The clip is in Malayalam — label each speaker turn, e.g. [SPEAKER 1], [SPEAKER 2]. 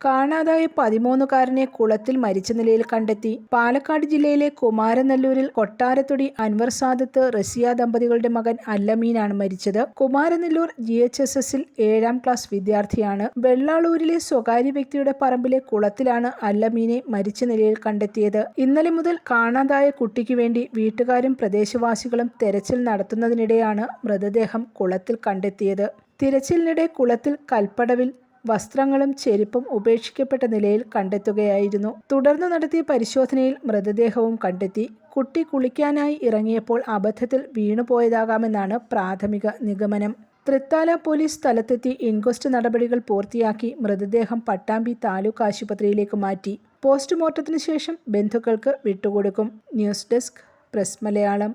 [SPEAKER 1] കാണാതായ പതിമൂന്നുകാരനെ കുളത്തിൽ മരിച്ച നിലയിൽ കണ്ടെത്തി. പാലക്കാട് ജില്ലയിലെ കുമാരനെല്ലൂരിൽ കൊട്ടാരത്തൊടി അൻവർ സാദത്ത് റസിയ ദമ്പതികളുടെ മകൻ അല്ലമീനാണ് മരിച്ചത്. കുമാരനെല്ലൂർ ജി എച്ച് എസ് എസിൽ ഏഴാം ക്ലാസ് വിദ്യാർത്ഥിയാണ്. വെള്ളാളൂരിലെ സ്വകാര്യ വ്യക്തിയുടെ പറമ്പിലെ കുളത്തിലാണ് അല്ലമീനെ മരിച്ച നിലയിൽ കണ്ടെത്തിയത്. ഇന്നലെ മുതൽ കാണാതായ കുട്ടിക്ക് വേണ്ടി വീട്ടുകാരും പ്രദേശവാസികളും തെരച്ചിൽ നടത്തുന്നതിനിടെയാണ് മൃതദേഹം കുളത്തിൽ കണ്ടെത്തിയത്. തിരച്ചിലിനിടെ കുളത്തിൽ കൽപ്പടവിൽ വസ്ത്രങ്ങളും ചെരുപ്പും ഉപേക്ഷിക്കപ്പെട്ട നിലയിൽ കണ്ടെത്തുകയായിരുന്നു. തുടർന്ന് നടത്തിയ പരിശോധനയിൽ മൃതദേഹവും കണ്ടെത്തി. കുട്ടി കുളിക്കാനായി ഇറങ്ങിയപ്പോൾ അബദ്ധത്തിൽ വീണുപോയതാകാമെന്നാണ് പ്രാഥമിക നിഗമനം. തൃത്താല പോലീസ് സ്ഥലത്തെത്തി ഇൻക്വസ്റ്റ് നടപടികൾ പൂർത്തിയാക്കി മൃതദേഹം പട്ടാമ്പി താലൂക്ക് ആശുപത്രിയിലേക്ക് മാറ്റി. പോസ്റ്റ്മോർട്ടത്തിന് ശേഷം ബന്ധുക്കൾക്ക് വിട്ടുകൊടുക്കും. News desk press Malayalam.